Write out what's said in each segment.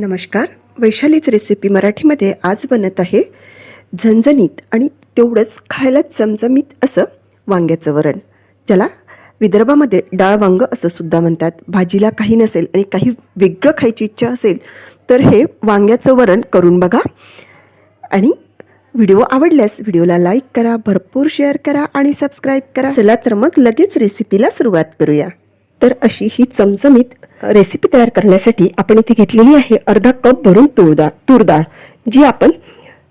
नमस्कार. वैशालीच रेसिपी मराठीमध्ये आज बनत आहे झणझणीत आणि तेवढंच खायला चमचमीत असं वांग्याचं वरण. ज्याला विदर्भामध्ये डाळ वांग असं सुद्धा म्हणतात. भाजीला काही नसेल आणि काही वेगळं खायची इच्छा असेल तर हे वांग्याचं वरण करून बघा. आणि व्हिडिओ आवडल्यास व्हिडिओला लाईक करा भरपूर शेअर करा आणि सबस्क्राईब करा. चला तर मग लगेच रेसिपीला सुरुवात करूया. तर अशी ही चमचमीत रेसिपी तयार करण्यासाठी आपण इथे घेतलेली आहे अर्धा कप भरून तूर डाळ तूर डाळ जी आपण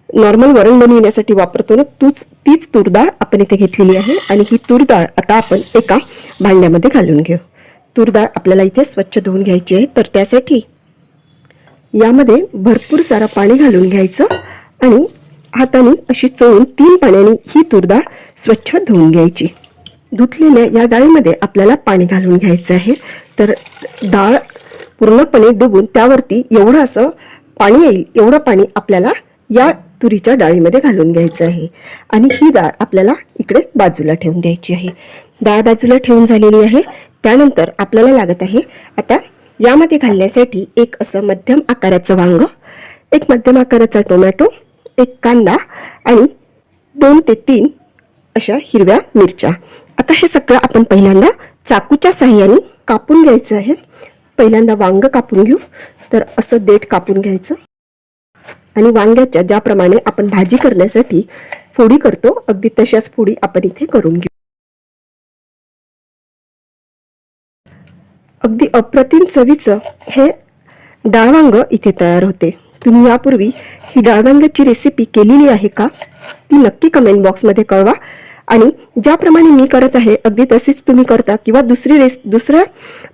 नॉर्मल वरण बनविण्यासाठी वापरतो ना तूच तीच तूर डाळ आपण इथे घेतलेली आहे आणि ही तूर डाळ आता आपण एका भांड्यामध्ये घालून घेऊ. तूर डाळ आपल्याला इथे स्वच्छ धुवून घ्यायची आहे तर त्यासाठी यामध्ये भरपूर सारा पाणी घालून घ्यायचं आणि हाताने अशी चोळून तीन पाण्याने ही तूर डाळ स्वच्छ धुवून घ्यायची. धुतलेल्या या डाळीमध्ये आपल्याला पाणी घालून घ्यायचं आहे. तर डाळ पूर्णपणे डुबून त्यावरती एवढं असं पाणी येईल एवढं पाणी आपल्याला या तुरीच्या डाळीमध्ये घालून घ्यायचं आहे. आणि ही डाळ आपल्याला इकडे बाजूला ठेवून द्यायची आहे. डाळ बाजूला ठेवून झालेली आहे. त्यानंतर आपल्याला लागत आहे आता यामध्ये घालण्यासाठी एक असं मध्यम आकाराचं वांग एक मध्यम आकाराचा टोमॅटो एक कांदा आणि दोन ते तीन अशा हिरव्या मिरच्या. आता हे सगळं आपण पहिल्यांदा चाकूच्या साह्याने कापून घ्यायचं आहे. पहिल्यांदा वांग कापून घेऊ. तर असं देठ कापून घ्यायचं. आणि वांग्याच्या ज्याप्रमाणे आपण भाजी करण्यासाठी फोडी करतो अगदी तशाच फोडी आपण इथे करून घेऊ. अगदी अप्रतिम चवीचं हे डाळवांग इथे तयार होते. तुम्ही यापूर्वी ही डाळवांग्याची रेसिपी केलेली आहे का? ती नक्की कमेंट बॉक्समध्ये कळवा. आणि ज्याप्रमाणे मी करत आहे अगदी तसेच तुम्ही करता किंवा दुसरी रेस दुसऱ्या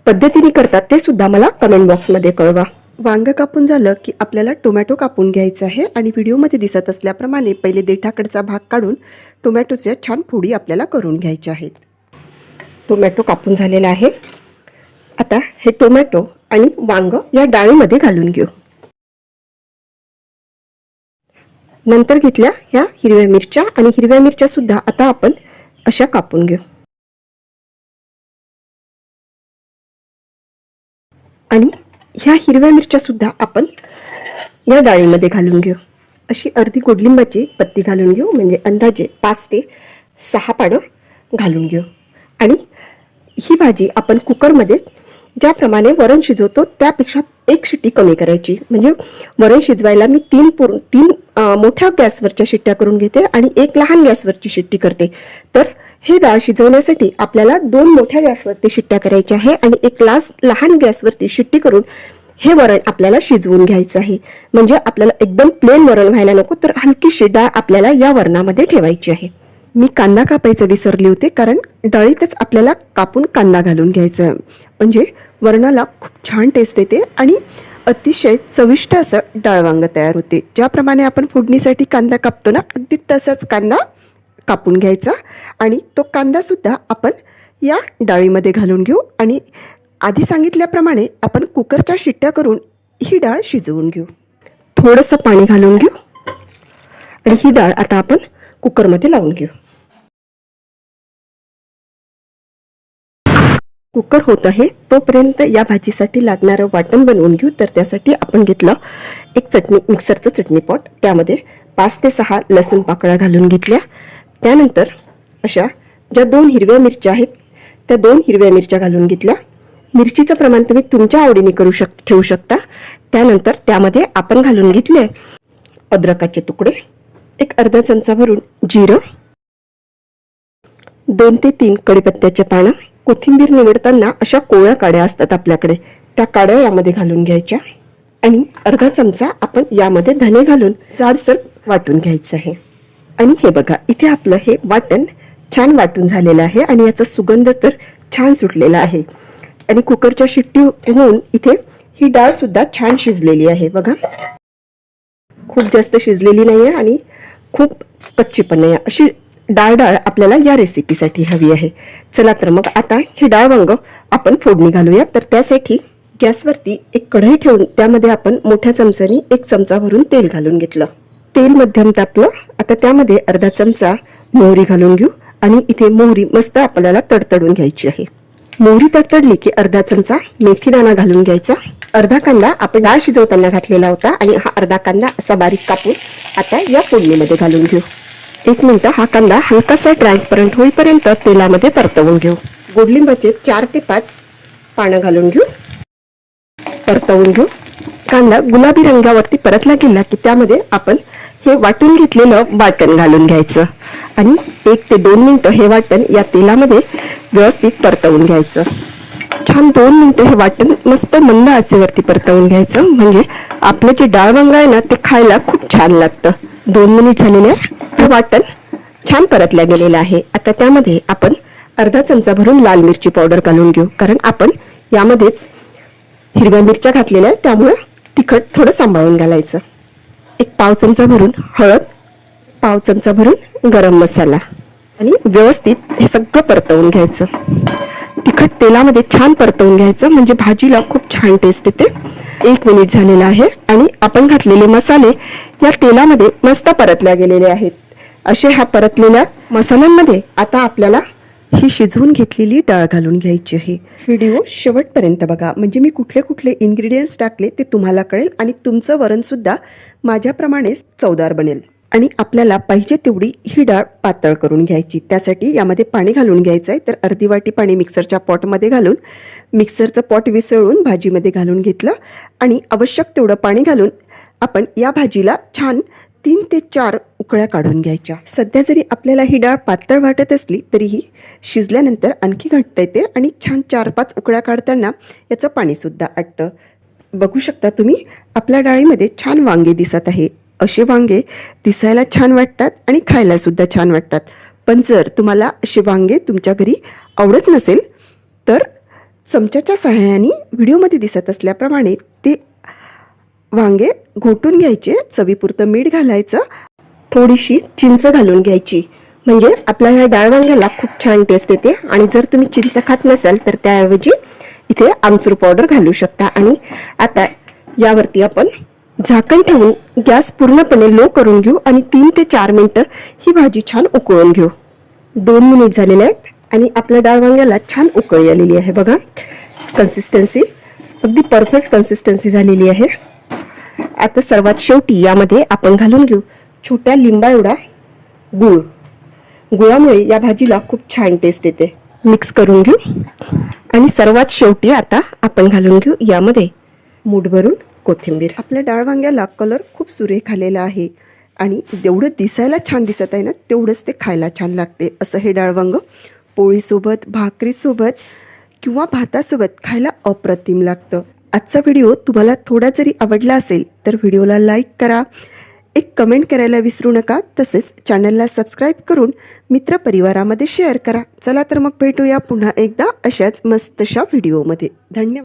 पद्धतीने करतात ते सुद्धा मला कमेंट बॉक्समध्ये कळवा. वांग कापून झालं की आपल्याला टोमॅटो कापून घ्यायचा आहे आणि व्हिडिओमध्ये दिसत असल्याप्रमाणे पहिले देठाकडचा भाग काढून टोमॅटोच्या छान फोडी आपल्याला करून घ्यायच्या आहेत. टोमॅटो कापून झालेला आहे. आता हे टोमॅटो आणि वांग या डाळीमध्ये घालून घेऊ. नंतर घेतल्या ह्या हिरव्या मिरच्या आणि हिरव्या मिरच्या सुद्धा आता आपण अशा कापून घेऊ. आणि ह्या हिरव्या मिरच्या सुद्धा आपण या डाळीमध्ये घालून घेऊ. अशी अर्धी गोडलिंबाची पत्ती घालून घेऊ म्हणजे अंदाजे पाच ते सहा पानं घालून घेऊ. आणि ही भाजी आपण कुकरमध्ये ज्याप्रमाणे वरण शिजवतो त्यापेक्षा एक शिट्टी कमी करायची. म्हणजे वरण शिजवायला मी तीन पूर्ण तीन मोठ्या गॅसवरच्या शिट्ट्या करून घेते आणि एक लहान गॅसवरची शिट्टी करते. तर हे डाळ शिजवण्यासाठी आपल्याला दोन मोठ्या गॅसवरती शिट्ट्या करायच्या आहे आणि एक लास लहान गॅसवरती शिट्टी करून हे वरण आपल्याला शिजवून घ्यायचं आहे. म्हणजे आपल्याला एकदम प्लेन वरण व्हायला नको तर हलकीशी डाळ आपल्याला या वरणामध्ये ठेवायची आहे. मी कांदा कापायचं विसरले होते कारण डाळीतच आपल्याला कापून कांदा घालून घ्यायचा. आहे. म्हणजे वरणाला खूप छान टेस्ट येते आणि अतिशय चविष्ट असं डाळवांग तयार होते. ज्याप्रमाणे आपण फोडणीसाठी कांदा कापतो ना अगदी तसाच कांदा कापून घ्यायचा आणि तो कांदासुद्धा आपण या डाळीमध्ये घालून घेऊ आणि आधी सांगितल्याप्रमाणे आपण कुकरच्या शिट्ट्या करून ही डाळ शिजवून घेऊ. थोडंसं पाणी घालून घेऊ आणि ही डाळ आता आपण कुकरमध्ये लावून घेऊ. कुकर होत आहे तोपर्यंत या भाजीसाठी लागणारं वाटण बनवून घेऊ. तर त्यासाठी आपण घेतलं एक चटणी मिक्सरचं चटणी पॉट. त्यामध्ये पाच ते सहा लसूण पाकळ्या घालून घेतल्या. त्यानंतर अशा ज्या दोन हिरव्या मिरच्या आहेत त्या दोन हिरव्या मिरच्या घालून घेतल्या. मिरचीचं प्रमाण तुम्ही तुमच्या आवडीने करू शक ठेवू शकता. त्यानंतर त्यामध्ये आपण घालून घेतले अद्रकाचे तुकडे. एक अर्धा चमचा भरून जिरं. दोन ते तीन कडीपत्त्याचे पानं. कोथिंबीर निवडताना अशा कोवळ्या काड्या असतात आपल्याकडे. त्या काड्या यामध्ये घालून घ्यायच्या आणि अर्धा चमचा आपण यामध्ये धने घालून जाडसर वाटून घ्यायचं आहे. आणि हे बघा इथे आपलं हे वाटण छान वाटून झालेलं आहे आणि याचा सुगंध तर छान सुटलेला आहे. आणि कुकरच्या शिट्टी होऊन इथे ही डाळ सुद्धा छान शिजलेली आहे. बघा. खूप जास्त शिजलेली नाही आहे आणि खूप कच्ची पण नाही आहे अशी डाळ डाळ आपल्याला या रेसिपीसाठी हवी आहे. चला तर मग आता हे डाळ वांग आपण फोडणी घालूया. तर त्यासाठी गॅसवरती एक कढई ठेवून त्यामध्ये आपण मोठ्या चमच्यानी एक चमचा भरून तेल घालून घेतलं. तेल मध्यम तापलं. आता त्यामध्ये अर्धा चमचा मोहरी घालून घेऊ आणि इथे मोहरी मस्त आपल्याला तडतडून घ्यायची आहे. मोहरी तडतडली की अर्धा चमचा मेथी दाणा घालून घ्यायचा. अर्धा कांदा आपण डाळ शिजवताना घातलेला होता आणि हा अर्धा कांदा असा बारीक कापून आता या फोडणीमध्ये घालून घेऊ. एक मिनिट हा कांदा हलकासा ट्रान्सपरंट होईपर्यंत तेलामध्ये परतवून घेऊ. गोडलिंबाचे चार ते पाच पानं घालून घेऊ. परतवून घेऊ. कांदा गुलाबी रंगावरती परतला गेला की त्यामध्ये आपण हे वाटून घेतलेलं वाटण घालून घ्यायचं. आणि एक ते दोन मिनिटं हे वाटण या तेलामध्ये व्यवस्थित परतवून घ्यायचं. छान दोन मिनिटं हे वाटण मस्त मंद आचेवरती परतवून घ्यायचं. म्हणजे आपलं जे डाळ वांग आहे ना ते खायला खूप छान लागतं. दोन मिनिट झालेले हे वाटण छान परतल्या गेलेलं आहे. आता त्यामध्ये आपण अर्धा चमचा भरून लाल मिरची पावडर घालून घेऊ. कारण आपण यामध्येच हिरव्या मिरच्या घातलेल्या आहेत त्यामुळे तिखट थोडं सांभाळून घालायचं. एक पाव चमचा भरून हळद पाव चमचा भरून गरम मसाला. आणि व्यवस्थित हे सगळं परतवून घ्यायचं. तिखट तेलामध्ये छान परतवून घ्यायचं. म्हणजे भाजीला खूप छान टेस्ट येते. एक मिनिट झालेला आहे. आणि आपण घातलेले मसाले या तेलामध्ये मस्त परतल्या गेलेले आहेत. असे ह्या परतलेल्या मसाल्यांमध्ये आता आपल्याला ही शिजवून घेतलेली डाळ घालून घ्यायची आहे. व्हिडिओ शेवटपर्यंत बघा. म्हणजे मी कुठले कुठले इन्ग्रेडियंट्स टाकले ते तुम्हाला कळेल आणि तुमचं वरण सुद्धा माझ्याप्रमाणेच चवदार बनेल. आणि आपल्याला पाहिजे तेवढी ही डाळ पातळ करून घ्यायची. त्यासाठी यामध्ये पाणी घालून घ्यायचं आहे. तर अर्धी वाटी पाणी मिक्सरच्या पॉटमध्ये घालून मिक्सरचं पॉट विसळून भाजीमध्ये घालून घेतलं आणि आवश्यक तेवढं पाणी घालून आपण या भाजीला छान तीन ते चार उकळ्या काढून घ्यायच्या. सध्या जरी आपल्याला ही डाळ पातळ वाटत असली तरीही शिजल्यानंतर आणखी घट्ट येते आणि छान चार पाच उकळ्या काढताना याचं पाणीसुद्धा आटतं. बघू शकता तुम्ही आपल्या डाळीमध्ये छान वांगे दिसत आहे. असे वांगे दिसायला छान वाटतात आणि खायलासुद्धा छान वाटतात. पण जर तुम्हाला असे वांगे तुमच्या घरी आवडत नसेल तर चमच्याच्या सहाय्याने व्हिडिओमध्ये दिसत असल्याप्रमाणे ते वांगे घोटून घ्यायचे चवीपुरतं मीठ घालायचं थोडीशी चिंच घालून घ्यायची. म्हणजे आपल्या ह्या डाळ वांग्याला खूप छान टेस्ट येते आणि जर तुम्ही चिंच खात नसाल तर त्याऐवजी इथे आमचूर पावडर घालू शकता. आणि आता यावरती आपण झाकण ठेवून गॅस पूर्णपणे लो करून घेऊ आणि तीन ते चार मिनिटं ही भाजी छान उकळून घेऊ. दोन मिनिट झालेले आहेत आणि आपल्या डाळ वांग्याला छान उकळी आलेली आहे. बघा कन्सिस्टन्सी अगदी परफेक्ट कन्सिस्टन्सी झालेली आहे. आता सर्वात शेवटी यामध्ये आपण घालून घेऊ. छोट्या लिंबा एवढा गुळ. गुळामुळे या भाजीला खूप छान टेस्ट येते. मिक्स करून घेऊ. आणि सर्वात शेवटी आता आपण घालून घेऊ यामध्ये मूठ भरून कोथिंबीर. आपल्या डाळ वांग्याला कलर खूप सुरेख आलेला आहे. आणि जेवढं दिसायला छान दिसत आहे ना तेवढंच ते खायला छान लागते. असं हे डाळ वांग पोळीसोबत भाकरीसोबत किंवा भातासोबत खायला अप्रतिम लागतं. आजचा व्हिडिओ तुम्हाला थोडा जरी आवडला असेल तर व्हिडिओला लाईक करा. एक कमेंट करायला विसरू नका तसेच चॅनलला सबस्क्राईब करून मित्रपरिवारामध्ये शेअर करा. चला तर मग भेटूया पुन्हा एकदा अशाच मस्तशा व्हिडिओमध्ये. धन्यवाद.